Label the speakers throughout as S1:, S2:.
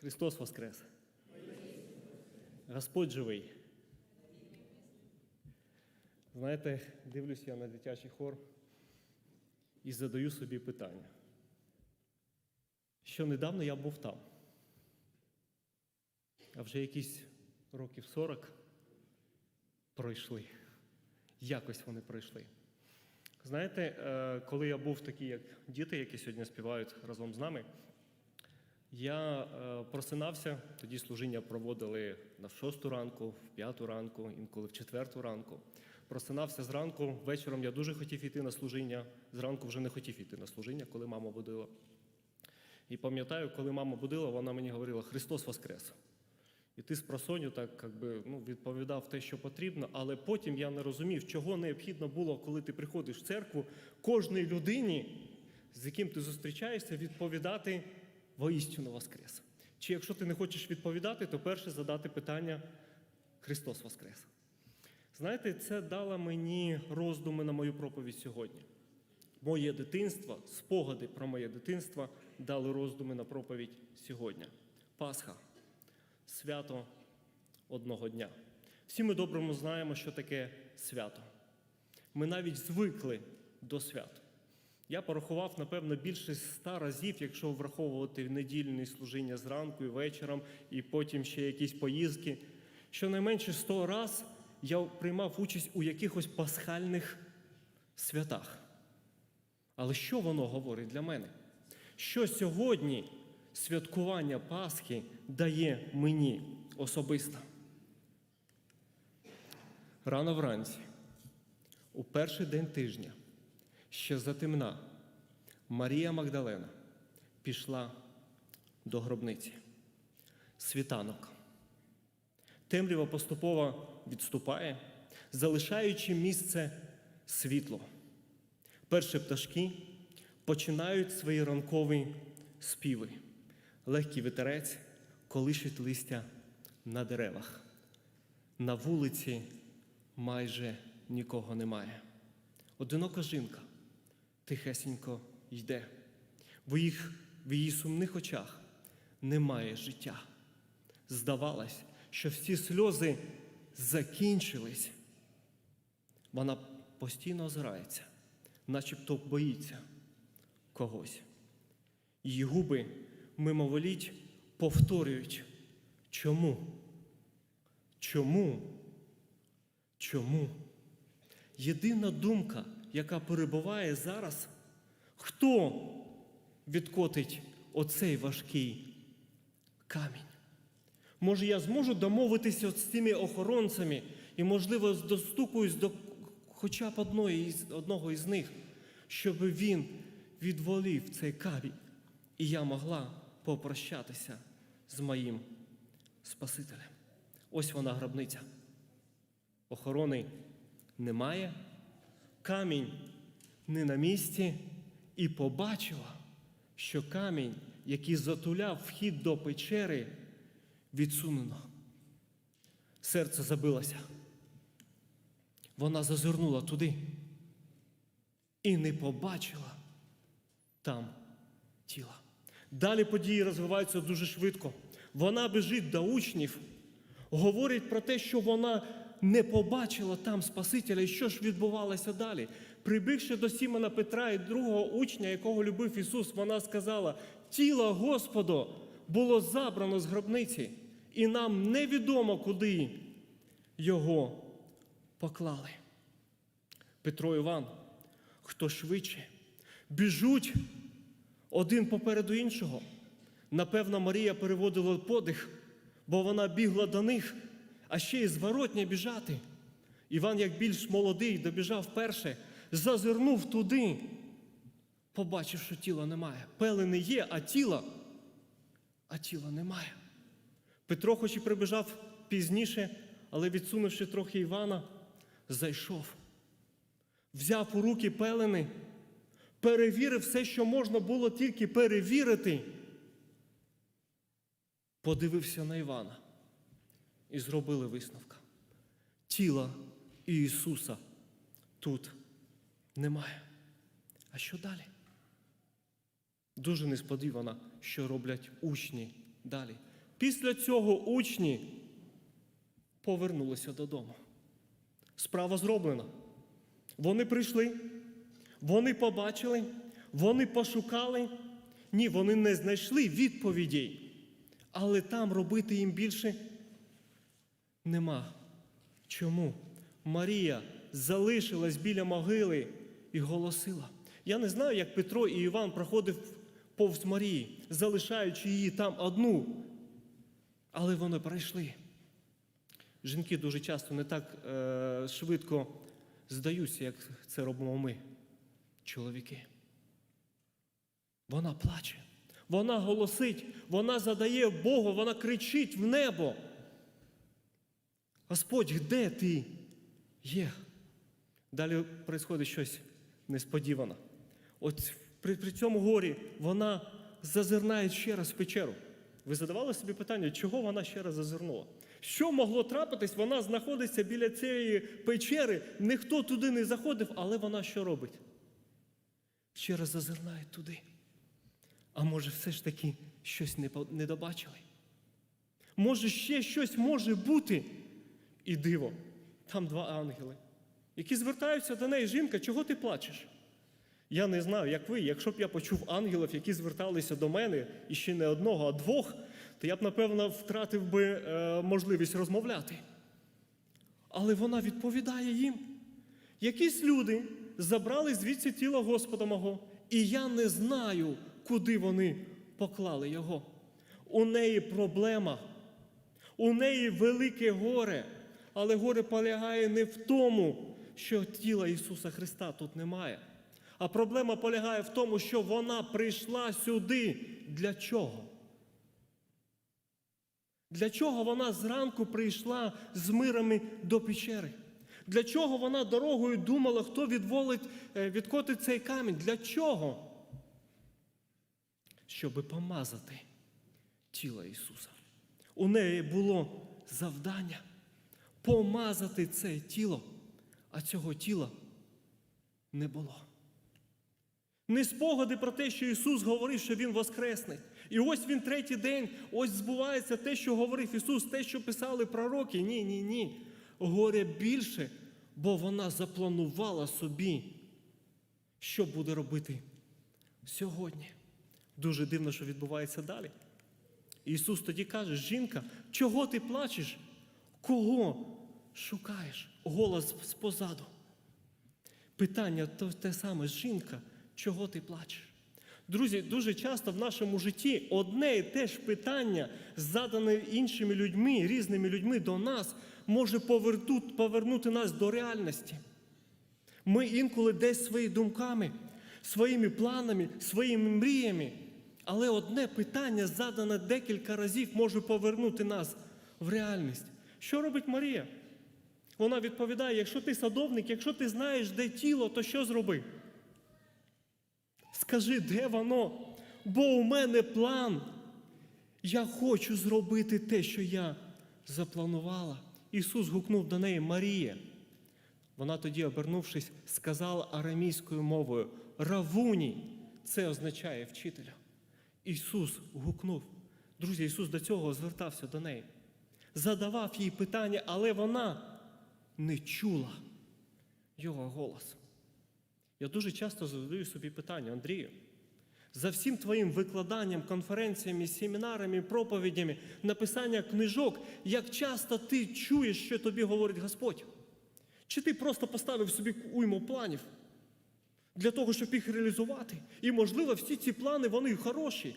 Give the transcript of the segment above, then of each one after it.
S1: Христос Воскрес! Господь живий. Знаєте, дивлюсь я на дитячий хор і задаю собі питання. Що недавно я був там, а вже якісь років 40 пройшли. Якось вони пройшли. Знаєте, е, коли я був такий, як діти, які сьогодні співають разом з нами, я е, просинався, тоді служіння проводили на шосту ранку, в п'яту ранку, інколи в четверту ранку. Просинався зранку, вечором я дуже хотів йти на служіння, зранку вже не хотів йти на служіння, коли мама будила. І пам'ятаю, коли мама будила, вона мені говорила Христос Воскрес. І ти з просоню так як би, ну, відповідав те, що потрібно, але потім я не розумів, чого необхідно було, коли ти приходиш в церкву, кожній людині, з яким ти зустрічаєшся, відповідати воістину Воскрес. Чи якщо ти не хочеш відповідати, то перше задати питання Христос Воскрес. Знаєте, це дало мені роздуми на мою проповідь сьогодні. Моє дитинство, спогади про моє дитинство дали роздуми на проповідь сьогодні. Пасха свято одного дня. Всі ми доброму знаємо, що таке свято. Ми навіть звикли до свят. Я порахував, напевно, більше ста разів, якщо враховувати недільне служіння зранку і вечором, і потім ще якісь поїздки. Щонайменше сто раз я приймав участь у якихось пасхальних святах. Але що воно говорить для мене? Що сьогодні святкування Пасхи дає мені особисто? Рано вранці, у перший день тижня, ще затемна, Марія Магдалена пішла до гробниці. Світанок. Темрява поступово відступає, залишаючи місце світло. Перші пташки починають свої ранкові співи. Легкий вітерець колишить листя на деревах. На вулиці майже нікого немає. Одинока жінка тихесенько йде. В, їх, в її сумних очах немає життя. Здавалось, що всі сльози закінчились. Вона постійно озирається, начебто боїться когось. Її губи мимоволіть повторюють. Чому? Чому? Чому? Єдина думка, яка перебуває зараз, хто відкотить оцей важкий камінь? Може, я зможу домовитися з цими охоронцями і, можливо, достукуюсь до хоча б одного із них, щоб він відволів цей камінь, і я могла попрощатися з моїм Спасителем. Ось вона гробниця. Охорони немає, камінь не на місці, і побачила, що камінь, який затуляв вхід до печери, відсунено. Серце забилося. Вона зазирнула туди і не побачила там тіла. Далі події розвиваються дуже швидко. Вона біжить до учнів, говорить про те, що вона не побачила там Спасителя, і що ж відбувалося далі. Прибігши до Сімона Петра і другого учня, якого любив Ісус, вона сказала: тіло Господу було забрано з гробниці, і нам невідомо, куди його поклали. Петро Іван, хто швидше, біжуть один попереду іншого. Напевно, Марія переводила подих, бо вона бігла до них, а ще й зворотня біжати. Іван, як більш молодий, добіжав перше, зазирнув туди, побачив, що тіла немає. Пелени є, а тіла, а тіла немає. Петро, хоч і прибіжав пізніше, але відсунувши трохи Івана, зайшов, взяв у руки пелени, перевірив все, що можна було тільки перевірити, подивився на Івана і зробили висновка. Тіла Ісуса тут немає. А що далі? Дуже несподівано, що роблять учні далі. Після цього учні повернулися додому. Справа зроблена. Вони прийшли, вони побачили, вони пошукали. Ні, вони не знайшли відповідей, але там робити їм більше нема. Чому? Марія залишилась біля могили і голосила. Я не знаю, як Петро і Іван проходив повз Марії, залишаючи її там одну. Але вони пройшли. Жінки дуже часто не так е, швидко здаються, як це робимо ми, чоловіки. Вона плаче, вона голосить, вона задає Богу, вона кричить в небо. Господь, де ти є? Далі відбувається щось несподіване. От при, при цьому горі вона зазирнає ще раз в печеру. Ви задавали собі питання, чого вона ще раз зазирнула? Що могло трапитись? Вона знаходиться біля цієї печери, ніхто туди не заходив, але вона що робить? Ще раз зазирнає туди. А може, все ж таки щось не добачили? Може, ще щось може бути? І диво, там два ангели, які звертаються до неї, жінка, чого ти плачеш? Я не знаю, як ви. Якщо б я почув ангелів, які зверталися до мене, і ще не одного, а двох, то я б, напевно, втратив би е, можливість розмовляти. Але вона відповідає їм. Якісь люди забрали звідси тіло Господа мого, і я не знаю, куди вони поклали його. У неї проблема, у неї велике горе, але горе полягає не в тому, що тіла Ісуса Христа тут немає. А проблема полягає в тому, що вона прийшла сюди. Для чого? Для чого вона зранку прийшла з мирами до печери? Для чого вона дорогою думала, хто відволить, е, відкотить цей камінь? Для чого? Щоби помазати тіло Ісуса. У неї було завдання помазати це тіло, а цього тіла не було. Не спогади про те, що Ісус говорив, що Він воскресне. І ось він третій день, ось збувається те, що говорив Ісус, те, що писали пророки. Ні, ні, ні. Горе більше, бо вона запланувала собі, що буде робити сьогодні. Дуже дивно, що відбувається далі. Ісус тоді каже: жінка, чого ти плачеш? Кого шукаєш? Голос спозаду. Питання то те саме, жінка, чого ти плачеш? Друзі, дуже часто в нашому житті одне і те ж питання, задане іншими людьми, різними людьми до нас, може повернути, нас до реальності. Ми інколи десь своїми думками, своїми планами, своїми мріями. Але одне питання, задане декілька разів, може повернути нас в реальність. Що робить Марія? Вона відповідає: якщо ти садовник, якщо ти знаєш, де тіло, то що зроби? Скажи, де воно? Бо у мене план. Я хочу зробити те, що я запланувала. Ісус гукнув до неї Марія. Вона тоді, обернувшись, сказала арамійською мовою Равуні. Це означає вчителя. Ісус гукнув. Друзі, Ісус до цього звертався до неї. Задавав їй питання, але вона не чула його голос. Я дуже часто задаю собі питання, Андрію, за всім твоїм викладанням, конференціями, семінарами, проповідями, написання книжок, як часто ти чуєш, що тобі говорить Господь? Чи ти просто поставив собі уйму планів для того, щоб їх реалізувати? І, можливо, всі ці плани вони хороші,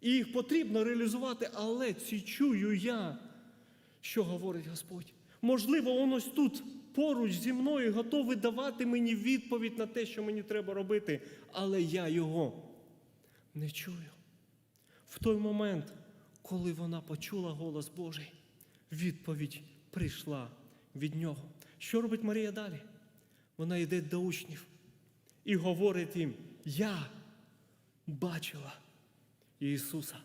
S1: і їх потрібно реалізувати, але ці чую я, що говорить Господь. Можливо, он ось тут поруч зі мною готовий давати мені відповідь на те, що мені треба робити, але я його не чую. В той момент, коли вона почула голос Божий, відповідь прийшла від нього. Що робить Марія далі? Вона йде до учнів і говорить їм: Я бачила Ісуса.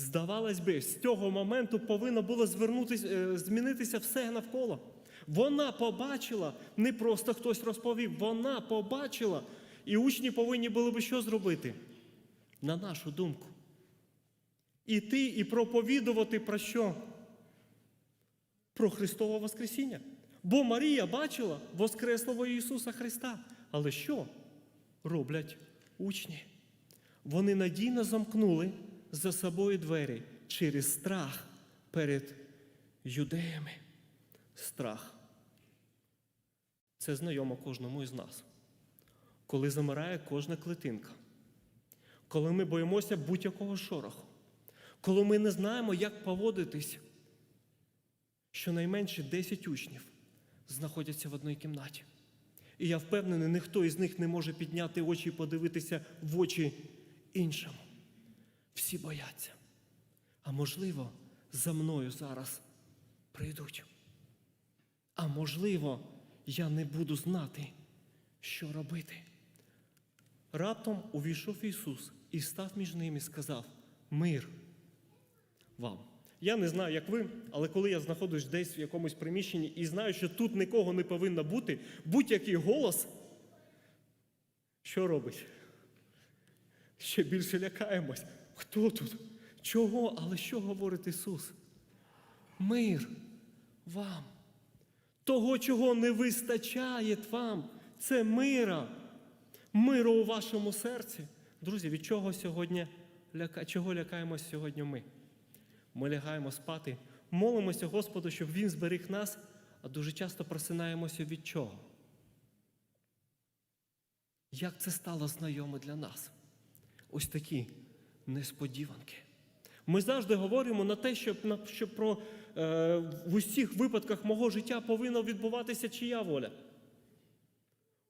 S1: Здавалось би, з цього моменту повинно було звернутися, е, змінитися все навколо. Вона побачила, не просто хтось розповів, вона побачила, і учні повинні були би що зробити? На нашу думку. Іти і проповідувати про що? Про Христове Воскресіння. Бо Марія бачила Воскреслого Ісуса Христа. Але що роблять учні? Вони надійно замкнули за собою двері через страх перед юдеями. Страх. Це знайомо кожному із нас. Коли замирає кожна клетинка, коли ми боїмося будь-якого шороху, коли ми не знаємо, як поводитись, щонайменше 10 учнів знаходяться в одній кімнаті. І я впевнений, ніхто із них не може підняти очі і подивитися в очі іншому. Всі бояться. А можливо, за мною зараз прийдуть. А можливо, я не буду знати, що робити. Раптом увійшов Ісус і став між ними і сказав: Мир вам. Я не знаю, як ви, але коли я знаходжусь десь в якомусь приміщенні і знаю, що тут нікого не повинно бути, будь-який голос, що робить? Ще більше лякаємось. Хто тут? Чого? Але що говорить Ісус? Мир вам. Того, чого не вистачає вам, це мира. Миру у вашому серці. Друзі, від чого сьогодні ляка... чого лякаємось сьогодні ми? Ми лягаємо спати, молимося Господу, щоб Він зберіг нас, а дуже часто просинаємося від чого? Як це стало знайоме для нас? Ось такі несподіванки. Ми завжди говоримо на те, що, що про е, в усіх випадках мого життя повинна відбуватися чия воля?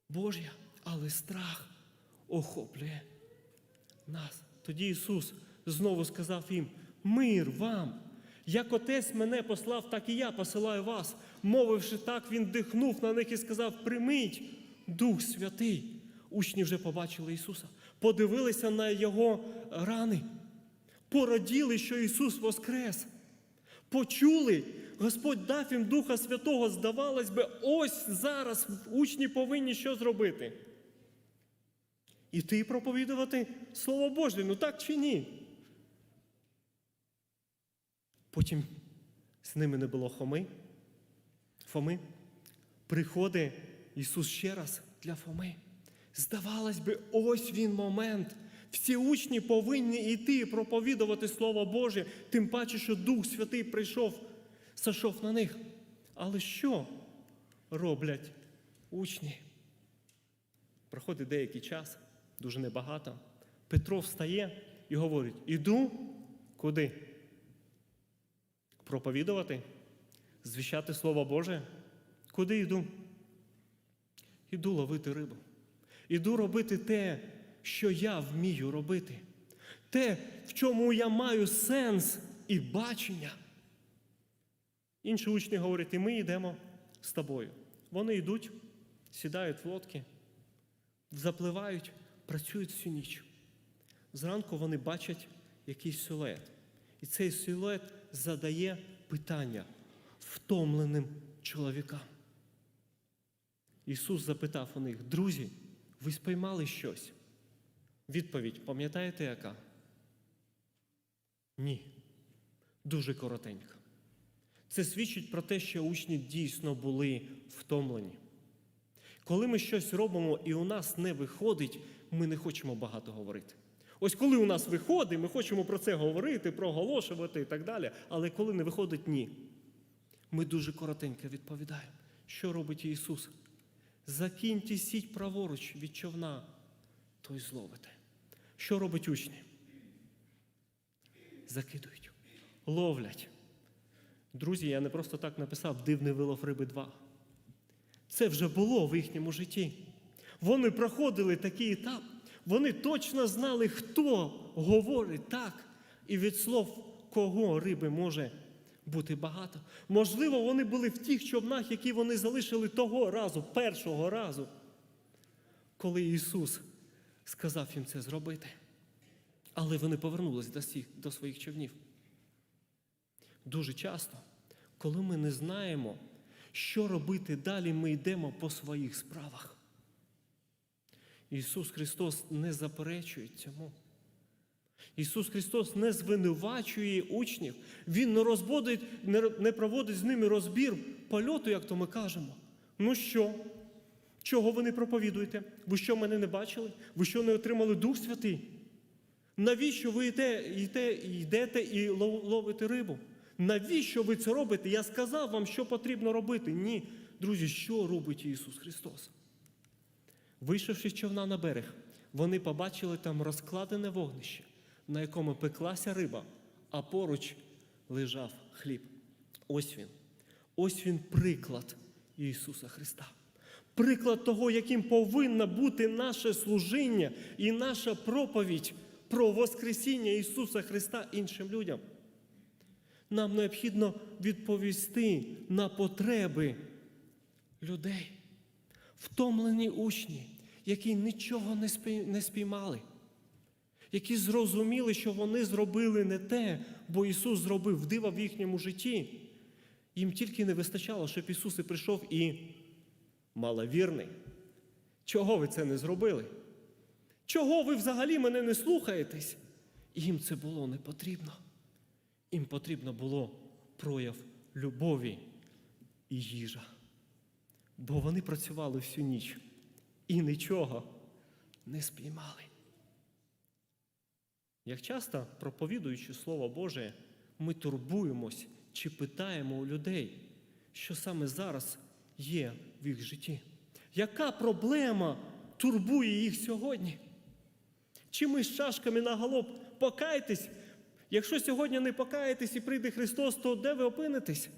S1: Божя, але страх охоплює нас. Тоді Ісус знову сказав їм: Мир вам! Як отець мене послав, так і я посилаю вас. Мовивши так, він дихнув на них і сказав: Прийміть Дух Святий. Учні вже побачили Ісуса, подивилися на Його рани, пораділи, що Ісус воскрес. Почули, Господь дав їм Духа Святого. Здавалось би, ось зараз учні повинні що зробити? І проповідувати Слово Боже, ну так чи ні? Потім з ними не було Хоми. Фоми. Приходить Ісус ще раз для Фоми. Здавалось би, ось він момент. Всі учні повинні йти проповідувати Слово Боже, тим паче, що Дух Святий прийшов, сошов на них. Але що роблять учні? Проходить деякий час, дуже небагато. Петро встає і говорить: Іду куди? Проповідувати? Звіщати Слово Боже? Куди йду? Іду ловити рибу. Іду робити те, що я вмію робити. Те, в чому я маю сенс і бачення. Інші учні говорять, і ми йдемо з тобою. Вони йдуть, сідають в лодки, запливають, працюють всю ніч. Зранку вони бачать якийсь силует. І цей силует задає питання втомленим чоловікам. Ісус запитав у них, друзі, ви спіймали щось? Відповідь, пам'ятаєте яка? Ні. Дуже коротенька. Це свідчить про те, що учні дійсно були втомлені. Коли ми щось робимо і у нас не виходить, ми не хочемо багато говорити. Ось коли у нас виходить, ми хочемо про це говорити, проголошувати і так далі. Але коли не виходить, ні. Ми дуже коротенько відповідаємо. Що робить Ісус? Закиньте сіть праворуч від човна, то й зловите. Що робить учні? Закидують, ловлять. Друзі, я не просто так написав дивний вилов риби 2. Це вже було в їхньому житті. Вони проходили такий етап. Вони точно знали, хто говорить так, і від слов кого риби може бути багато. Можливо, вони були в тих човнах, які вони залишили того разу, першого разу, коли Ісус сказав їм це зробити. Але вони повернулися до, всіх, до своїх човнів. Дуже часто, коли ми не знаємо, що робити далі, ми йдемо по своїх справах. Ісус Христос не заперечує цьому. Ісус Христос не звинувачує учнів, Він не розводить, не, проводить з ними розбір польоту, як то ми кажемо. Ну що? Чого ви не проповідуєте? Ви що мене не бачили? Ви що не отримали Дух Святий? Навіщо ви йдете, йдете, йдете і ловите рибу? Навіщо ви це робите? Я сказав вам, що потрібно робити. Ні. Друзі, що робить Ісус Христос? Вийшовши з човна на берег, вони побачили там розкладене вогнище, на якому пеклася риба, а поруч лежав хліб. Ось він. Ось він приклад Ісуса Христа. Приклад того, яким повинно бути наше служіння і наша проповідь про Воскресіння Ісуса Христа іншим людям. Нам необхідно відповісти на потреби людей. Втомлені учні, які нічого не спіймали, які зрозуміли, що вони зробили не те, бо Ісус зробив дива в їхньому житті. Їм тільки не вистачало, щоб Ісус і прийшов і маловірний. Чого ви це не зробили? Чого ви взагалі мене не слухаєтесь? Їм це було не потрібно. Їм потрібно було прояв любові і їжа. Бо вони працювали всю ніч і нічого не спіймали. Як часто, проповідуючи Слово Боже, ми турбуємось чи питаємо у людей, що саме зараз є в їх житті? Яка проблема турбує їх сьогодні? Чи ми з чашками на галоп покайтесь? Якщо сьогодні не покаєтесь і прийде Христос, то де ви опинитесь?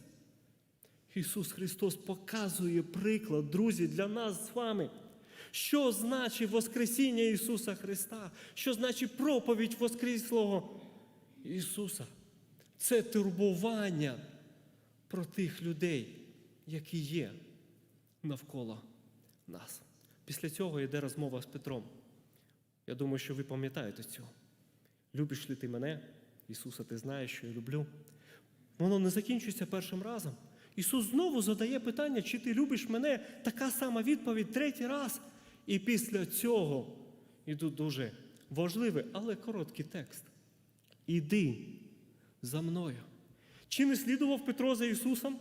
S1: Ісус Христос показує приклад, друзі, для нас з вами. Що значить Воскресіння Ісуса Христа? Що значить проповідь Воскріслого Ісуса? Це турбування про тих людей, які є навколо нас. Після цього йде розмова з Петром. Я думаю, що ви пам'ятаєте цього. Любиш ли ти мене? Ісуса, ти знаєш, що я люблю. Воно не закінчується першим разом. Ісус знову задає питання, чи ти любиш мене? Така сама відповідь третій раз. І після цього йдуть дуже важливий, але короткий текст. Іди за мною. Чи не слідував Петро за Ісусом?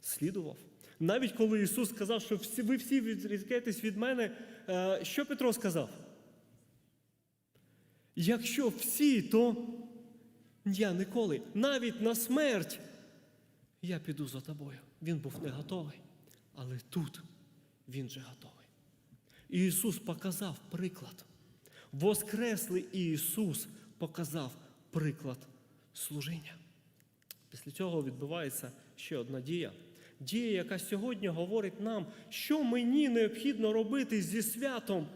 S1: Слідував. Навіть коли Ісус сказав, що ви всі відрікаєтесь від мене, е, що Петро сказав? Якщо всі, то я ніколи, навіть на смерть, я піду за тобою. Він був не готовий, але тут він же готовий. Ісус показав приклад. Воскреслий Ісус показав приклад служіння. Після цього відбувається ще одна дія. Дія, яка сьогодні говорить нам, що мені необхідно робити зі святом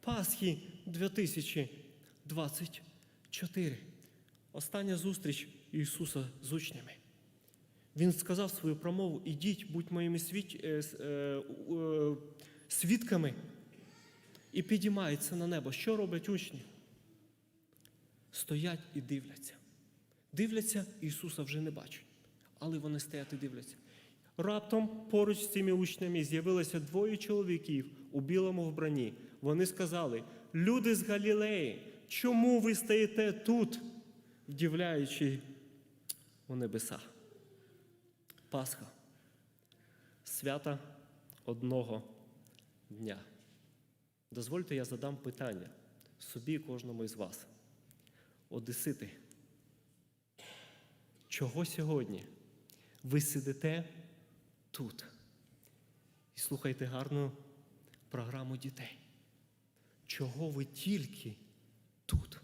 S1: Пасхи 2024. Остання зустріч Ісуса з учнями. Він сказав свою промову: ідіть, будь моїми е, е, е, свідками і підіймається на небо. Що роблять учні? Стоять і дивляться. Дивляться, Ісуса вже не бачать, але вони стоять і дивляться. Раптом поруч з цими учнями з'явилося двоє чоловіків у білому вбранні. Вони сказали: Люди з Галілеї, чому ви стоїте тут, вдивляючи у небеса? Пасха. Свята одного дня. Дозвольте, я задам питання собі і кожному із вас. Одесити, чого сьогодні ви сидите тут і слухаєте гарну програму дітей? Чого ви тільки тут?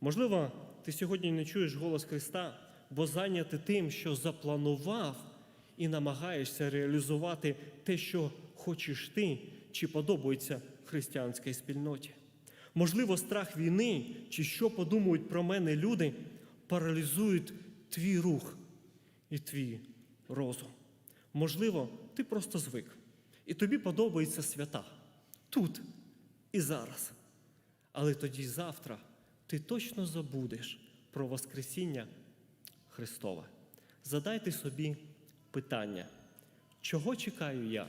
S1: Можливо, ти сьогодні не чуєш голос Христа, бо зайнятий тим, що запланував і намагаєшся реалізувати те, що хочеш ти, чи подобається християнській спільноті. Можливо, страх війни, чи що подумають про мене люди, паралізують твій рух і твій розум. Можливо, ти просто звик, і тобі подобаються свята тут і зараз. Але тоді завтра ти точно забудеш про Воскресіння Христове. Задайте собі питання, чого чекаю я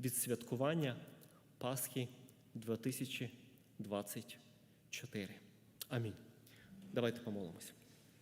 S1: від святкування Пасхи 2024 Амінь. Давайте помолимося.